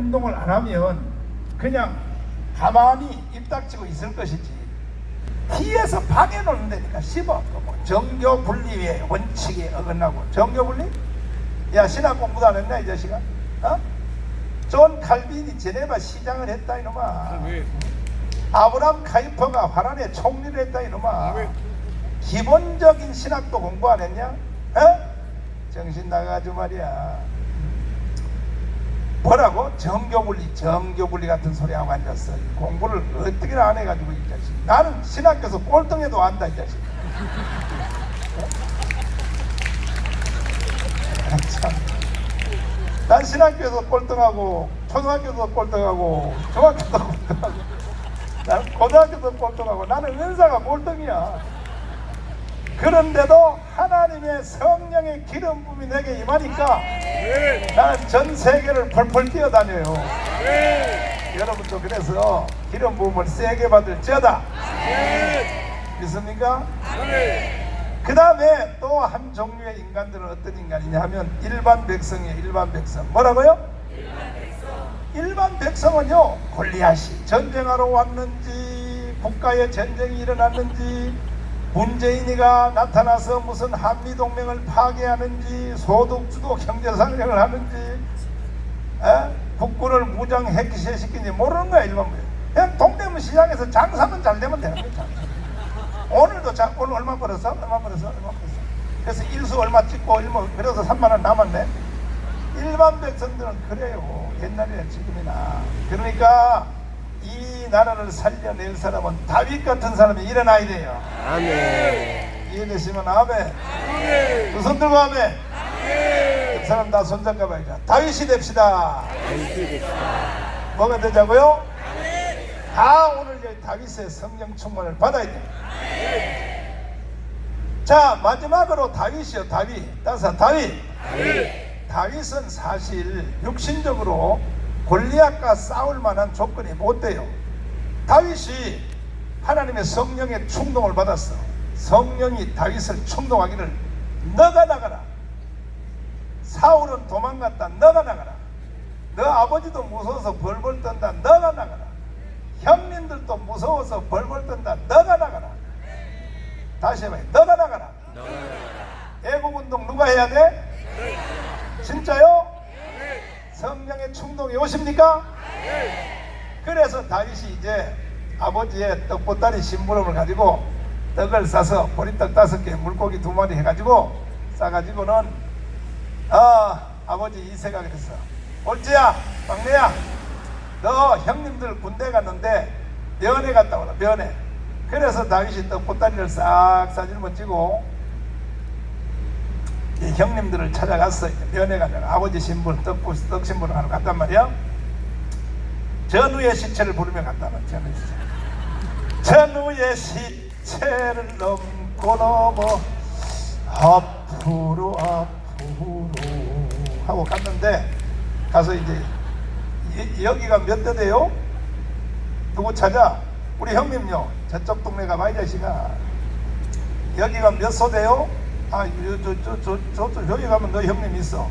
운동을 안 하면 그냥 가만히 입 닥치고 있을 것이지 뒤에서 방해 놓는다니까 씹어 뭐 정교 분리의 원칙에 어긋나고 정교 분리? 야 신학 공부도 안 했나 이 자식아? 어? 존 칼빈이 제네바 시장을 했다 이놈아 아브람 카이퍼가 화란에 총리를 했다 이놈아 기본적인 신학도 공부 안 했냐? 어? 정신 나가지 말이야 뭐라고? 정교분리, 정교분리 같은 소리 하고 앉았어. 공부를 어떻게나 안 해가지고 이 자식. 나는 신학교에서 꼴등해도 안다 이 자식. 아, 참. 난 신학교에서 꼴등하고 초등학교도 꼴등하고 중학교도 꼴등하고 나는 고등학교도 꼴등하고 나는 은사가 꼴등이야. 그런데도 하나님의 성령의 기름 부음이 내게 임하니까 나는 전 세계를 펄펄 뛰어다녀요. 여러분도 그래서 기름 부음을 세게 받을지어다. 믿습니까? 그 다음에 또 한 종류의 인간들은 어떤 인간이냐 하면 일반 백성이에요. 일반 백성. 뭐라고요? 일반 백성은요 골리앗이 전쟁하러 왔는지 국가에 전쟁이 일어났는지 문재인이가 나타나서 무슨 한미동맹을 파괴하는지 소득주도 경제상정을 하는지 에? 국군을 무장 핵시시키는지 모르는 거야 백성 그냥 동대문 시장에서 장사만 잘 되면 되는 거야. 오늘도 장, 오늘 얼마 벌었어? 얼마 벌었어? 얼마 벌었어? 그래서 일수 얼마 찍고 일모 그래서 3만 원 남았네 일반 백성들은 그래요. 옛날이나 지금이나. 그러니까 이 나라를 살려낼 사람은 다윗 같은 사람이 일어나야 돼요. 아멘. 이해되시면 아멘. 두손 들고 아멘. 그 사람 다 손잡고 봐야죠. 다윗이 됩시다. 뭐가 되자고요? 다 오늘 여기 다윗의 성령 충만을 받아야 돼. 자 마지막으로 다윗이요 다윗. 따서 다윗. 다윗은 사실 육신적으로 골리앗과 싸울 만한 조건이 못 돼요. 다윗이 하나님의 성령의 충동을 받았어. 성령이 다윗을 충동하기를 너가 나가라. 사울은 도망갔다. 너가 나가라. 너 아버지도 무서워서 벌벌 떤다. 너가 나가라. 형님들도 무서워서 벌벌 떤다. 너가 나가라. 다시 해봐요. 너가 나가라. 애국 운동 누가 해야 돼? 진짜요? 성령의 충동이 오십니까? 그래서 다윗이 이제 아버지의 떡보따리 심부름을 가지고 떡을 싸서 보리떡 다섯 개, 물고기 두 마리 해가지고 싸가지고는 아 아버지 이세가 그랬어. 올지야, 막내야, 너 형님들 군대 갔는데 면회 갔다 오라 면회. 그래서 다윗이 떡보따리를 싹 사진을 찍고 이 형님들을 찾아갔어 면회 가다가 아버지 신분 떡, 떡 신분을 하러 갔단 말이야 전우의 시체를 부르며 말이야 전우의 시체 전우의 시체를 넘고 넘어 앞으로 앞으로 하고 갔는데 가서 이제 이- 여기가 몇 대대요? 누구 찾아? 우리 형님요 저쪽 동네 가봐 이 자식아 여기가 몇 소대요? 아, 저, 저, 저, 저, 저, 저기 가면 너 형님 있어.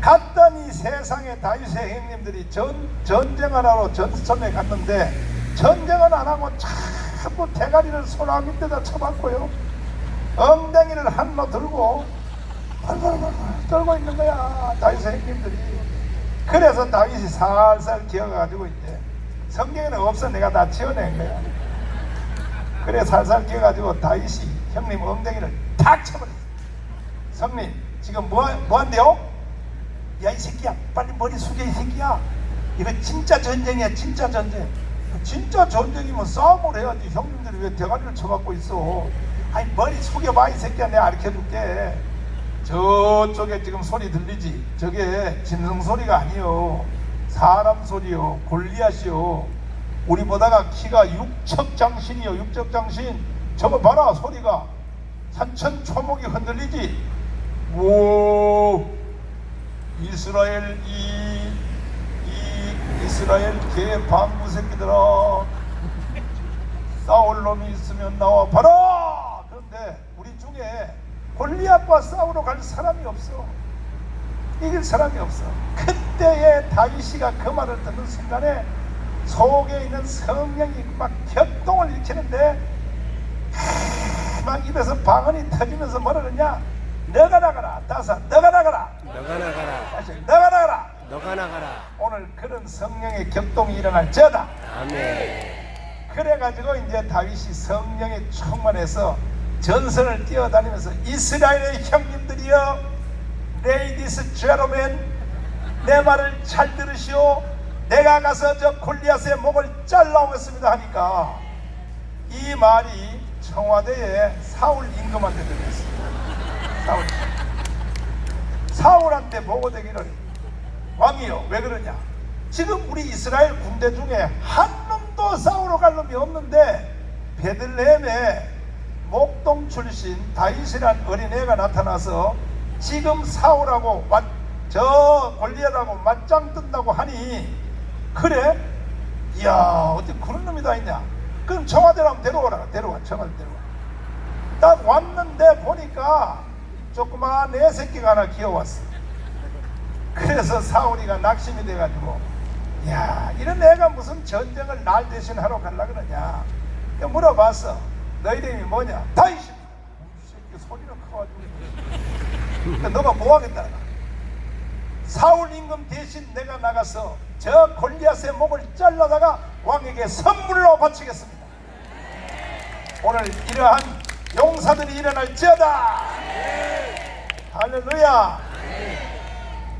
갔더니 세상에 다윗의 형님들이 전, 전쟁하러 전선에 갔는데 전쟁은 안 하고 자꾸 대가리를 소나 밑에다 쳐박고요. 엉덩이를 한로 들고 벌벌벌 떨고 있는 거야. 다윗의 형님들이. 그래서 다윗이 살살 기어가지고 있대. 성경에는 없어. 내가 다 지어낸 거야. 그래 살살 기어가지고 다윗이 형님 엉덩이를 탁 쳐버렸 어. 성님 지금 뭐, 뭐 한대요? 야 이 새끼야. 빨리 머리 숙여 이 새끼야. 이거 진짜 전쟁이야 진짜 전쟁. 진짜 전쟁이면 싸움을 해야지. 형님들이 왜 대가리를 쳐갖고 있어? 아니 머리 숙여봐 이 새끼야. 내가 가르쳐줄게. 저쪽에 지금 소리 들리지? 저게 짐승 소리가 아니요. 사람 소리요. 골리앗이요. 우리보다가 키가 육척장신이요. 육척장신. 저거 봐라 소리가. 산천 초목이 흔들리지 오 이스라엘 이, 이 이스라엘 개 방구 새끼들아. 싸울 놈이 있으면 나와 봐라! 그런데 우리 중에 골리앗과 싸우러 갈 사람이 없어. 이길 사람이 없어. 그때에 다윗이가 그 말을 듣는 순간에 속에 있는 성령이 막 격동을 일으키는데 막 입에서 방언이 터지면서 뭐라 그러냐 너가 나가라 다사 너가 나가라 너가 나가라. 다시 너가 나가라 너가 나가라. 오늘 그런 성령의 격동이 일어날 저다 아멘. 그래가지고 이제 다윗이 성령에 충만해서 전선을 뛰어다니면서 이스라엘의 형님들이여 레이디스 제로맨 내 말을 잘 들으시오 내가 가서 저 골리앗의 목을 잘라오겠습니다 하니까 이 말이 청와대에 사울 임금한테 들렸습니 사울한테 보고 되기를 왕이요 왜 그러냐? 지금 우리 이스라엘 군대 중에 한 놈도 싸우러 갈 놈이 없는데 베들레헴에 목동 출신 다윗이란 어린애가 나타나서 지금 사울하고 맞, 저 골리앗하고 맞짱 뜬다고 하니 그래? 이야 어떻게 그런 놈이 다 있냐? 그럼 청와대로 한번 데려오라. 데려와 청와대 데려와. 딱 왔는데 보니까 조그마한 애 새끼가 하나 귀여웠어. 그래서 사울이가 낙심이 돼가지고 야 이런 애가 무슨 전쟁을 날 대신 하러 갈라 그러냐. 물어봤어. 너 이름이 뭐냐? 다윗이 새끼 소리는 커가지고. 그러니까 너가 뭐 하겠다. 사울 임금 대신 내가 나가서 저 골리앗의 목을 잘라다가 왕에게 선물로 바치겠습니다. 오늘 이러한 용사들이 일어날지어다 할렐루야.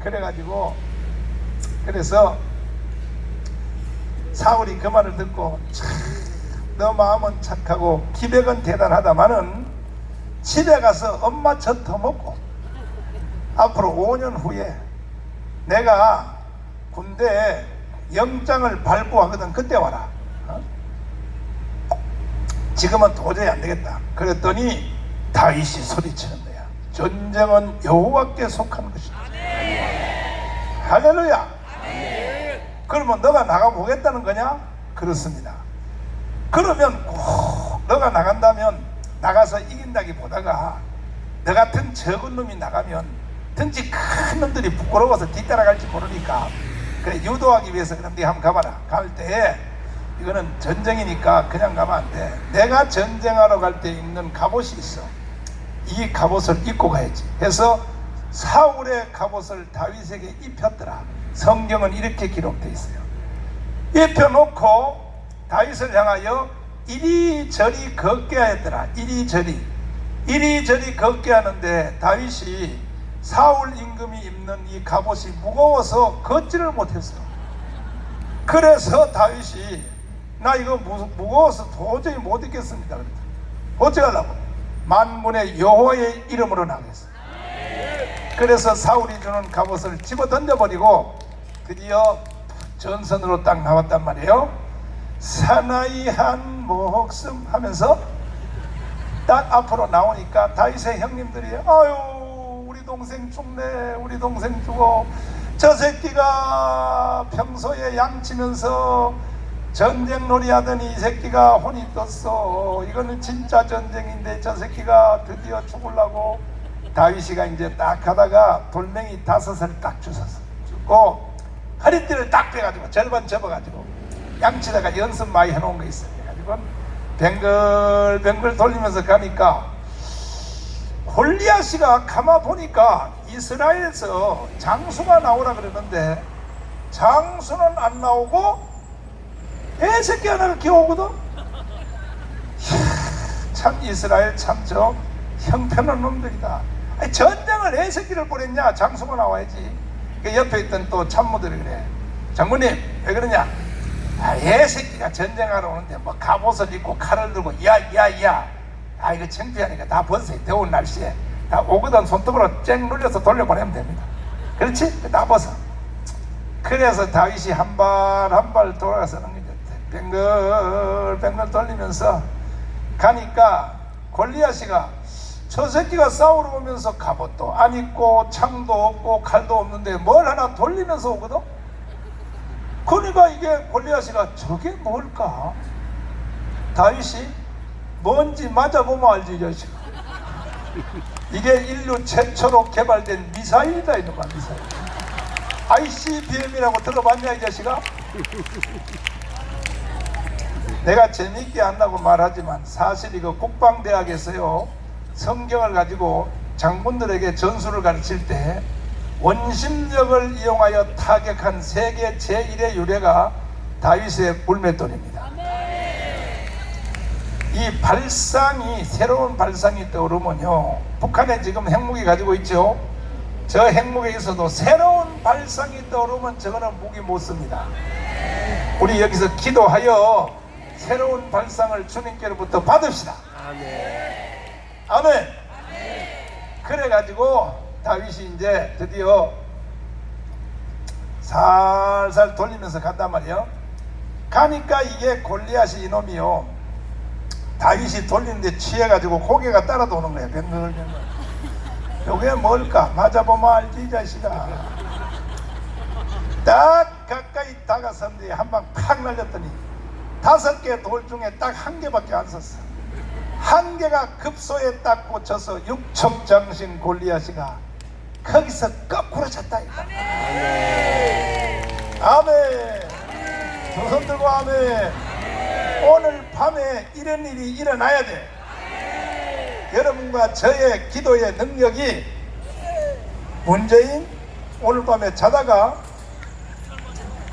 그래가지고 그래서 사울이 그 말을 듣고 참, 너 마음은 착하고 기백은 대단하다마는 집에 가서 엄마 젖 터먹고 앞으로 5년 후에 내가 군대에 영장을 발부하거든. 그때 와라. 어? 지금은 도저히 안 되겠다. 그랬더니 다윗이 거야 전쟁은 여호와께 속한 것이다 할렐루야 그러면 너가 나가 보겠다는 거냐? 그렇습니다. 그러면 꼭 너가 나간다면 나가서 이긴다기보다가 너 같은 적은 놈이 나가면 덩치 큰 놈들이 부끄러워서 뒤따라갈지 모르니까 그래 유도하기 위해서 그럼 네 한번 가봐라. 갈 때에 이거는 전쟁이니까 그냥 가면 안 돼. 내가 전쟁하러 갈 때 입는 갑옷이 있어. 이 갑옷을 입고 가야지. 해서 사울의 갑옷을 다윗에게 입혔더라. 성경은 이렇게 기록되어 있어요. 입혀놓고 다윗을 향하여 이리저리 걷게 하였더라. 이리저리. 이리저리 걷게 하는데 다윗이 사울 임금이 입는 이 갑옷이 무거워서 걷지를 못했어. 그래서 다윗이 나 이거 무, 무거워서 도저히 못 입겠습니다. 그랬더니 어찌 하려고? 만군의 여호와의 이름으로 나가겠어. 그래서 사울이 주는 갑옷을 집어 던져버리고 드디어 전선으로 딱 나왔단 말이에요. 사나이 한 목숨 하면서 딱 앞으로 나오니까 다윗의 형님들이 아유 우리 동생 죽네 우리 동생 죽어 저 새끼가 평소에 양치면서 전쟁 놀이 하더니 이 새끼가 혼이 떴어. 이거는 진짜 전쟁인데 저 새끼가 드디어 죽으려고 다윗이가 이제 딱 하다가 돌멩이 다섯을 딱 주웠어. 주고 허리띠를 딱 빼가지고 절반 접어가지고 양치다가 연습 많이 해놓은 거 있어요. 그래가지고 뱅글뱅글 돌리면서 가니까 골리앗이가 가마 보니까 이스라엘에서 장수가 나오라 그러는데 장수는 안 나오고 애 새끼 하나를 키워오거든? 이야, 참 이스라엘 참 저 형편없는 놈들이다. 아니, 전쟁을 애 새끼를 보냈냐? 장수가 나와야지. 그 옆에 있던 또 참모들이 그래. 장군님 왜 그러냐? 아, 애 새끼가 전쟁하러 오는데 뭐 갑옷을 입고 칼을 들고 야야야. 아 이거 창피하니까 다 벗어요 더운 날씨에. 다 오거든. 손톱으로 쨍 눌려서 돌려보내면 됩니다. 그렇지? 다 벗어. 그래서 다윗이 한 발 한 발 돌아서 넘기죠 뱅글뱅글 돌리면서 가니까 골리앗이가 저 새끼가 싸우러 오면서 갑옷도 안 입고 창도 없고 칼도 없는데 뭘 하나 돌리면서 오거든? 그러니까 이게 골리앗이가 저게 뭘까? 다윗이 뭔지 맞아보면 알지 이 자식. 이게 인류 최초로 개발된 미사일이다 이놈아 미사일. ICBM이라고 들어봤냐 이 자식아? 내가 재밌게 한다고 말하지만 사실 이거 국방대학에서요 성경을 가지고 장군들에게 전술을 가르칠 때 원심력을 이용하여 타격한 세계 제1의 유래가 다윗의 불맷돌입니다. 이 발상이 새로운 발상이 떠오르면요 북한에 지금 핵무기 가지고 있죠 저 핵무기에서도 새로운 발상이 떠오르면 저거는 무기 못 씁니다 우리 여기서 기도하여 새로운 발상을 주님께로부터 받읍시다. 아멘. 그래가지고 다윗이 이제 드디어 살살 돌리면서 간단 말이에요. 가니까 이게 골리앗이 이놈이요. 다윗이 돌리는데 취해가지고 고개가 따라도 오는 거야 뱅글뱅글 요게 뭘까? 맞아보면 알지 이 자식아. 딱 가까이 다가섰는데 한 방 팍 날렸더니 다섯 개 돌 중에 딱 한 개밖에 안 섰어. 한 개가 급소에 딱 꽂혀서 육척장신 골리앗이가 거기서 거꾸로 찼다 이거. 아멘. 두손 들고 아멘. 오늘 밤에 이런 일이 일어나야 돼. 여러분과 저의 기도의 능력이 문재인 오늘 밤에 자다가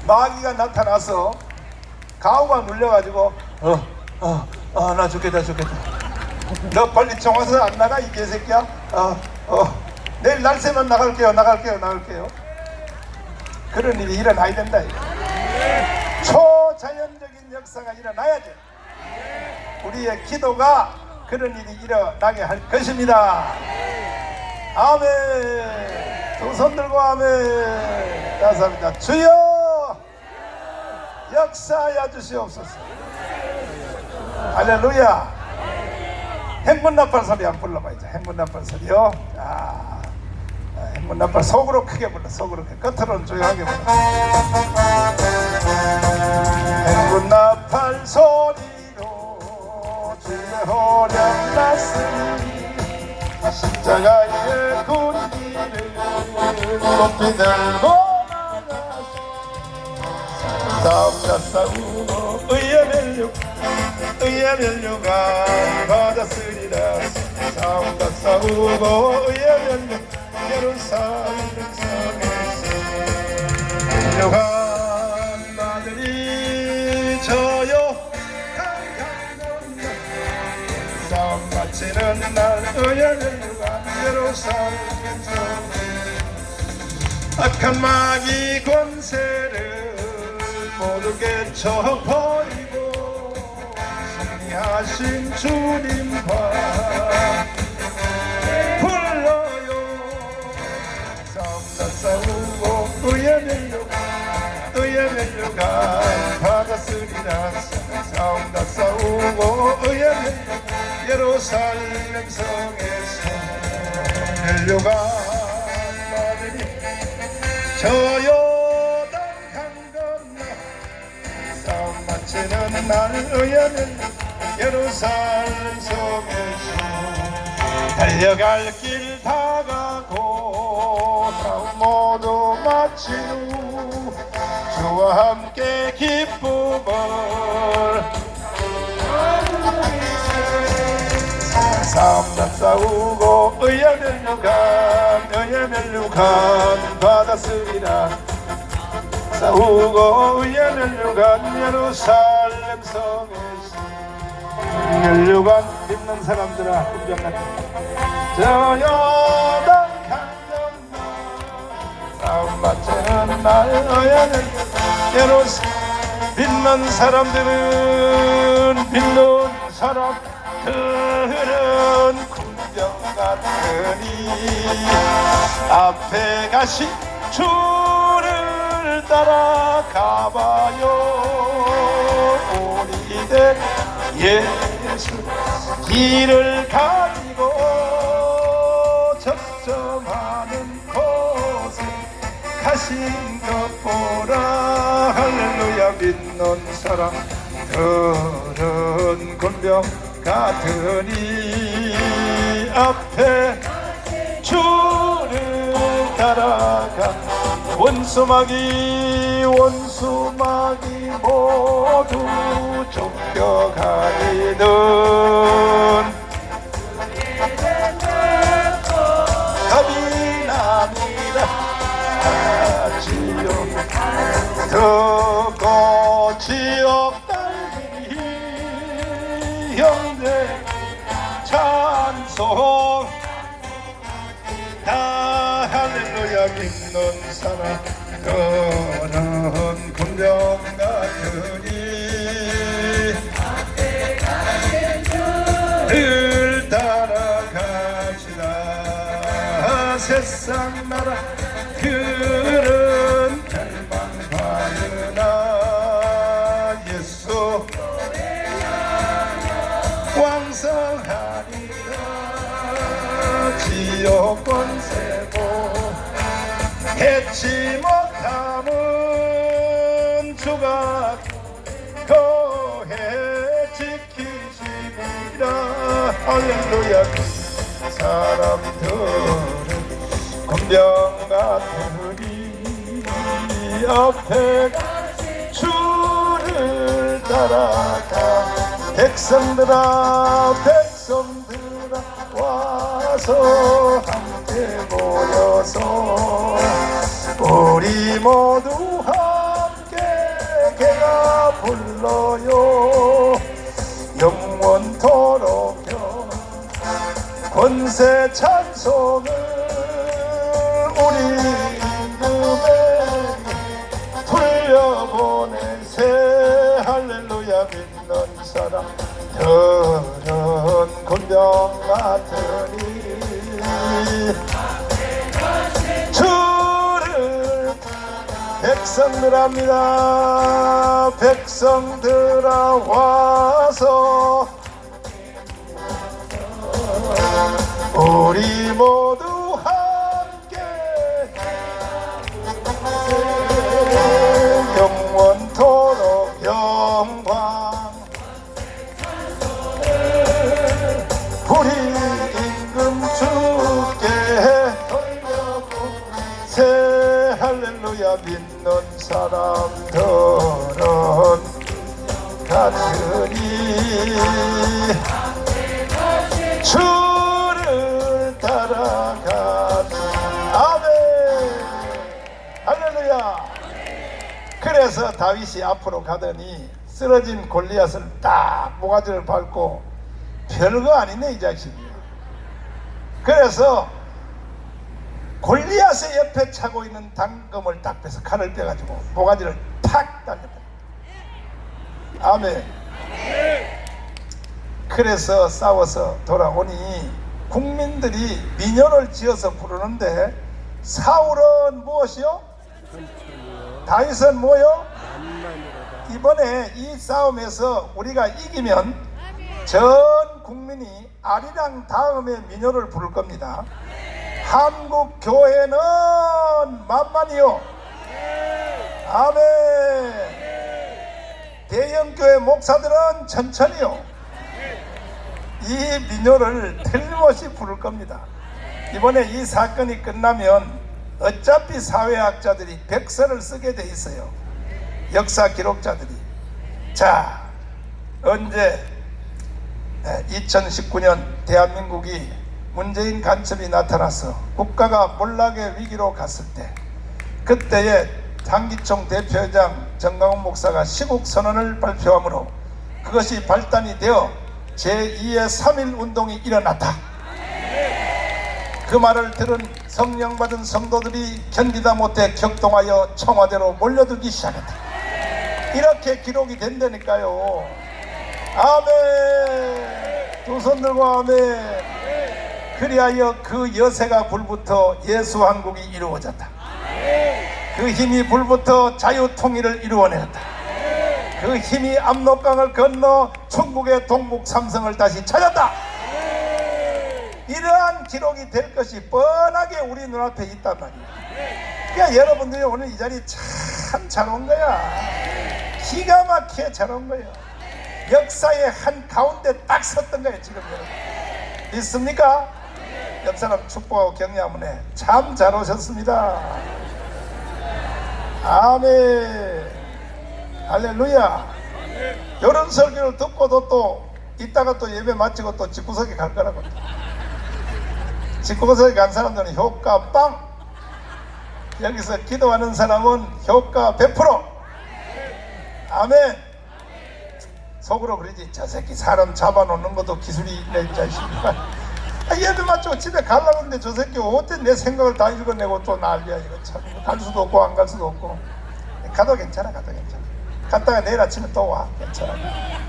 마귀가 나타나서 가오가 눌려가지고 어 어 어 나 죽겠다 죽겠다 너 빨리 청와서 안 나가 이 개새끼야 어 어 내일 날새만 나갈게요 나갈게요 나갈게요 그런 일이 일어나야 된다 이거. 초자연적인 역사가 일어나야 돼. 우리의 기도가 그런 일이 일어나게 할 것입니다. 아멘. 두 손 들고 아멘. 감사합니다. 주여 역사하여 주시옵소서. 할렐루야. 행문나팔 소리 한번 불러봐야죠. 행문나팔 소리요. 자, 행문나팔 속으로 크게 불러. 속으로 크게. 겉으로는 조용하게 불러. 행군 나팔 소리로 주의 호령 났으니 십자가의 군기를 높이 들 고 싸움자 싸우고 의의 멸류 의의 멸류가 받았으리라 싸움자 싸우고 의의 멸류 예루살렘 성에서 훌륭한 나들이 저요 싸움 마치는 날 의연을가 예루살렘에서 악한 마귀 권세를 모두 깨쳐버리고 승리하신 주님과 불러요. 싸움다 싸우고 의의 멸류가 의의 멸류가. 받았으리라 싸움다 싸우고 의의 멸류 예루살렘 성에서 멸류가. 받으니 저요 날 의의 멸류 예루살렘 성에서 달려갈 길 다 가고 싸움 모두 마친 후 주와 함께 기쁨을 싸움다 싸우고 의의 멸류관 의의 멸류관 받았으리라 싸우고 의의 멸류관 예루살렘 성에서 멸류관 믿는 사람들아 훈병같다 저 요단 강정나 싸움 맞추는 날 어야는 예루살 믿는 사람들은 믿는 사람들은 군병 같으니 앞에 가신 주를 따라가봐요 우리 들 예수 길을 가지고 적점하는 곳에 가신 것 보라. 할렐루야 믿는 사람들은 군병 같으니 앞에 주를 따라가 원수마귀 모두 쫓겨가리는 가비나미라. 지옥 듣고 지옥 달리 형제 찬송. 다 할렐루야 믿는 사람 그는 군병 같으 세상 나라 그는 멸망하느나 예수. 왕성하리라 지옥 권세고 해치 못함은 주가 거해 지키시리라 할렐루야 사람들 은 군병 같으리 앞에 주를 따라가 백성들아 백성들아 와서 함께 모여서 우리 모두 함께 개가 불러요 영원토록 영 권세 찬송을 우리 이름에 돌려보내세 할렐루야 믿는 사람 들은 군병 같으니 주를 백성들합니다. 백성들아 와서 우리 모두 앞으로 가더니 쓰러진 골리앗을 딱 모가지를 밟고 별거 아니네 이 자식이 그래서 골리앗의 옆에 차고 있는 당금을 딱 빼서 칼을 빼가지고 모가지를 팍 달렸다 아멘 그래서 싸워서 돌아오니 국민들이 민요를 지어서 부르는데 사울은 무엇이요? 다윗은 뭐요? 이번에 이 싸움에서 우리가 이기면 전 국민이 아리랑 다음에 민요를 부를 겁니다. 한국 교회는 만만이요. 아멘. 대형 교회 목사들은 천천히요. 이 민요를 틀림없이 부를 겁니다. 이번에 이 사건이 끝나면 어차피 사회학자들이 백서를 쓰게 돼 있어요. 역사 기록자들이. 자, 언제 2019년 대한민국이 문재인 간첩이 나타나서 국가가 몰락의 위기로 갔을 때 그때에 장기총 대표장 정강훈 목사가 시국 선언을 발표하므로 그것이 발단이 되어 제2의 3.1 운동이 일어났다. 그 말을 들은 성령 받은 성도들이 견디다 못해 격동하여 청와대로 몰려들기 시작했다. 이렇게 기록이 된다니까요. 아멘. 두 손 들고 아멘. 그리하여 그 여세가 불부터 예수 한국이 이루어졌다. 그 힘이 불부터 자유 통일을 이루어내었다. 그 힘이 압록강을 건너 중국의 동북 삼성을 다시 찾았다. 이러한 기록이 될 것이 뻔하게 우리 눈앞에 있단 말이야. 그러니까 여러분들이 오늘 이 자리 참 잘 온 거야. 기가 막히게 잘 온 거야. 역사의 한 가운데 딱 섰던 거예요, 지금 여러분. 믿습니까? 옆 사람 축복하고 격려하면 해. 참 잘 오셨습니다. 아멘. 할렐루야. 이런 설교를 듣고도 또 이따가 또 예배 마치고 또 집구석에 갈 거라고. 집구석에 간 사람들은 효과 빵. 여기서 기도하는 사람은 효과 100%. 아멘. 속으로 그러지. 저 새끼 사람 잡아놓는 것도 기술이 있네, 이 자식아. 아, 예배 마치고 집에 가려고 하는데 저 새끼 어때 내 생각을 다 읽어내고 또 난리야 이거 참. 갈 수도 없고 안 갈 수도 없고. 가도 괜찮아, 가도 괜찮아. 갔다가 내일 아침에 또 와, 괜찮아.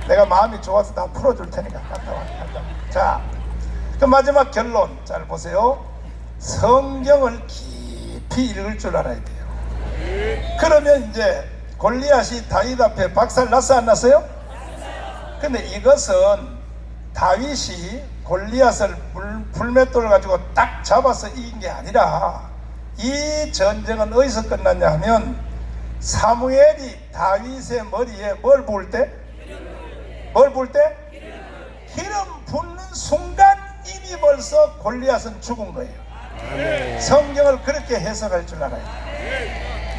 내가 마음이 좋아서 다 풀어줄 테니까 갔다 와, 갔다 와. 자, 그 마지막 결론 잘 보세요. 성경을 깊이 읽을 줄 알아야 돼요. 그러면 이제 골리앗이 다윗 앞에 박살 났어 안 났어요? 근데 이것은 다윗이 골리앗을 불, 불맷돌을 가지고 딱 잡아서 이긴 게 아니라 이 전쟁은 어디서 끝났냐 하면 사무엘이 다윗의 머리에 뭘 부을 때? 뭘 부을 때? 기름 붓는 순간 이미 벌써 골리앗은 죽은 거예요. 성경을 그렇게 해석할 줄 알아요.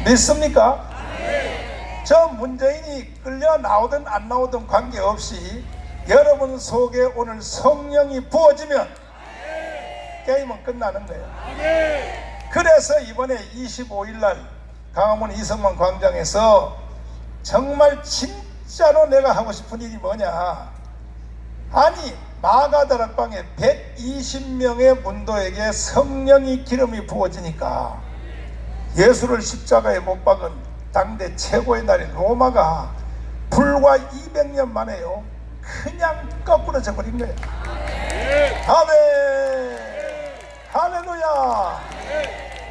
믿습니까? 저 문재인이 끌려 나오든 안 나오든 관계없이 여러분 속에 오늘 성령이 부어지면 게임은 끝나는 거예요. 그래서 이번에 25일 날 강화문 이성만 광장에서 정말 진짜로 내가 하고 싶은 일이 뭐냐? 아니 마가다 락방에 120명의 문도에게 성령이 기름이 부어지니까 예수를 십자가에 못 박은 당대 최고의 날인 로마가 불과 200년 만에요. 그냥 거꾸로 져 버린 거예요. 아멘! 할렐루야!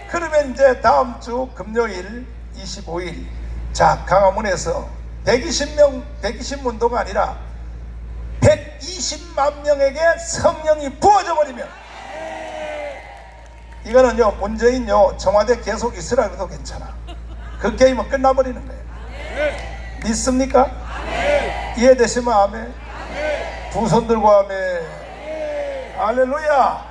그러면 이제 다음 주 금요일 25일 자 강화문에서 120명 120문도가 아니라 120만 명에게 성령이 부어져 버리면 이거는요 문재인요 청와대 계속 있으라 해도 괜찮아. 그 게임은 끝나버리는 거예요. 믿습니까? 이해되시면 아멘. 두손 들고 아멘. 할렐루야.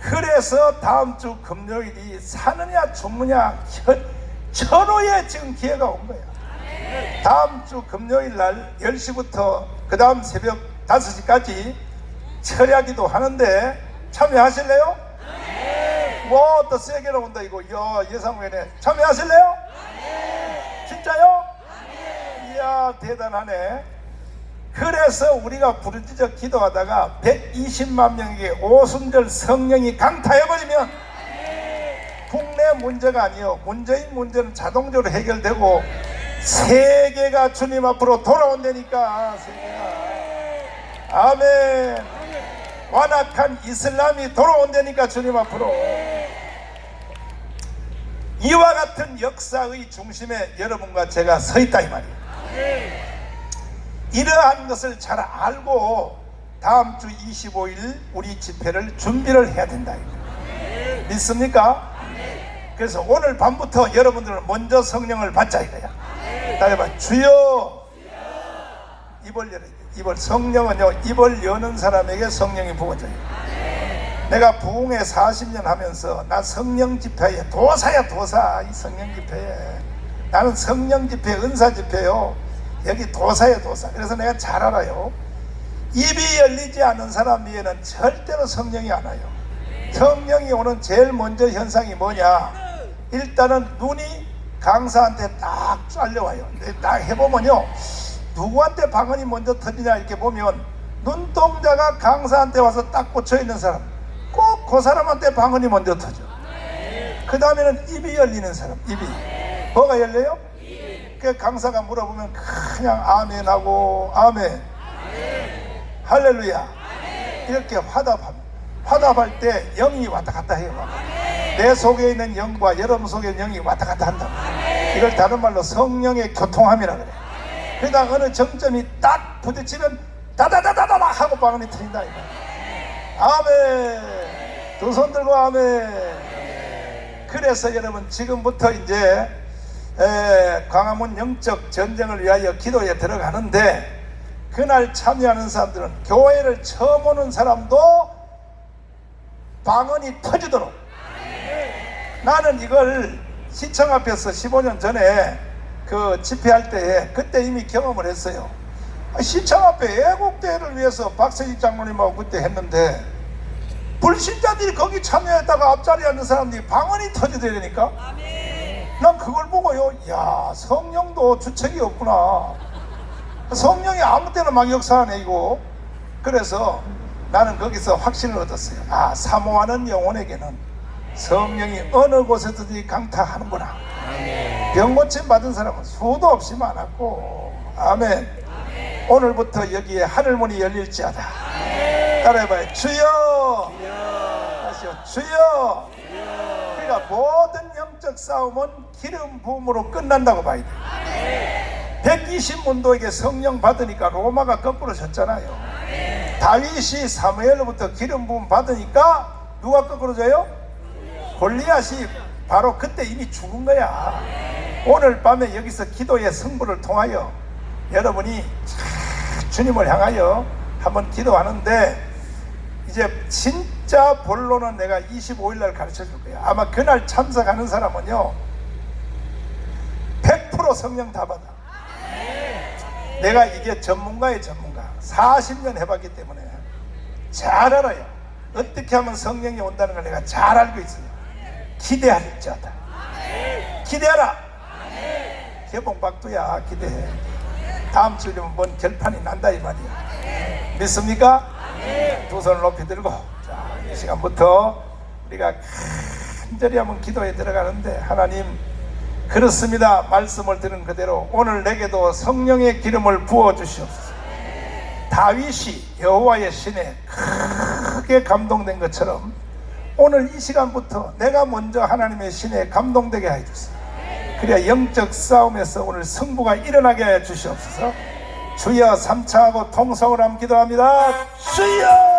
그래서 다음 주 금요일이 사느냐 죽느냐 천, 천호의 지금 기회가 온 거야 다음 주 금요일 날 10시부터 그 다음 새벽 5시까지 철야기도 하는데 참여하실래요? 뭐또 세게 나온다 이거. 야 예상외네. 참여하실래요? 진짜요? 이야 대단하네. 그래서 우리가 부르짖어 기도하다가 120만 명에게 오순절 성령이 강타해버리면 국내 문제가 아니요. 문재인 문제는 자동적으로 해결되고 세계가 주님 앞으로 돌아온다니까. 아멘. 완악한 이슬람이 돌아온다니까 주님 앞으로. 이와 같은 역사의 중심에 여러분과 제가 서 있다 이 말이에요. 이러한 것을 잘 알고 다음 주 25일 우리 집회를 준비를 해야 된다. 믿습니까? 그래서 오늘 밤부터 여러분들은 먼저 성령을 받자 이거야. 다 해봐. 주여! 입을 열어 입을 성령은요 입을 여는 사람에게 성령이 부어져요. 내가 부흥회 40년 하면서 나 성령 집회에 도사야 도사. 이 성령 집회에. 나는 성령 집회 은사 집회요. 여기 도사야 도사. 그래서 내가 잘 알아요. 입이 열리지 않은 사람 위에는 절대로 성령이 안 와요. 성령이 오는 제일 먼저 현상이 뭐냐 일단은 눈이 강사한테 딱 쏠려와요. 근데 딱 해보면요 누구한테 방언이 먼저 터지냐 이렇게 보면 눈동자가 강사한테 와서 딱 꽂혀 있는 사람 꼭 그 사람한테 방언이 먼저 터져. 그 다음에는 입이 열리는 사람 입이. 뭐가 열려요? 그 강사가 물어보면 그냥 아멘 하고 아멘. 할렐루야. 이렇게 화답합니다. 화답할 때 영이 왔다 갔다 해요 내 속에 있는 영과 여러분 속에 있는 영이 왔다 갔다 한다. 이걸 다른 말로 성령의 교통함이라 그래. 그러다 어느 정점이 딱 부딪히면 다다다다다다 하고 방언이 터진다 아멘. 두 손 들고 아멘. 그래서 여러분 지금부터 이제 에, 광화문 영적 전쟁을 위하여 기도에 들어가는데 그날 참여하는 사람들은 교회를 처음 오는 사람도 방언이 터지도록 나는 이걸 시청 앞에서 15년 전에 그 집회할 때에 그때 이미 경험을 했어요. 아, 시청 앞에 애국대회를 위해서 박세희 장로님하고 그때 했는데 불신자들이 거기 참여했다가 앞자리에 앉는 사람들이 방언이 터지더라니까 난 그걸 보고요. 야 성령도 주책이 없구나. 성령이 아무 때나 막 역사하네 이거. 그래서 나는 거기서 확신을 얻었어요. 아 사모하는 영혼에게는 성령이 어느 곳에서든지 강타하는구나. 병 고침 받은 사람은 수도 없이 많았고 아멘. 오늘부터 여기에 하늘문이 열릴지어다. 따라해봐요. 주여! 다시요. 주여! 우리가 모든 영적 싸움은 기름 부음으로 끝난다고 봐야 돼. 120문도에게 성령 받으니까 로마가 거꾸로 졌잖아요. 다윗이 사무엘로부터 기름 부음 받으니까 누가 거꾸로 져요? 골리앗이 바로 그때 이미 죽은 거야 오늘 밤에 여기서 기도의 승부를 통하여 여러분이 주님을 향하여 한번 기도하는데 이제 진짜 본론은 내가 25일 날 가르쳐 줄 거야. 아마 그날 참석하는 사람은요. 100% 성령 다 받아. 내가 이게 전문가의 전문가. 40년 해봤기 때문에 잘 알아요. 어떻게 하면 성령이 온다는 걸 내가 잘 알고 있어요. 기대할지어다. 기대하라. 개봉박두야 기대해. 다음 주면 뭔 결판이 난다 이 말이야. 믿습니까? 두 손을 높이 들고 자, 이 시간부터 우리가 간절히 한번 기도에 들어가는데 하나님 그렇습니다. 말씀을 들은 그대로 오늘 내게도 성령의 기름을 부어 주시옵소서. 다윗이 여호와의 신에 크게 감동된 것처럼 오늘 이 시간부터 내가 먼저 하나님의 신에 감동되게 해 주세요. 그래야 영적 싸움에서 오늘 승부가 일어나게 하여 주시옵소서. 주여 삼차하고 통성을 함 기도합니다. 주여!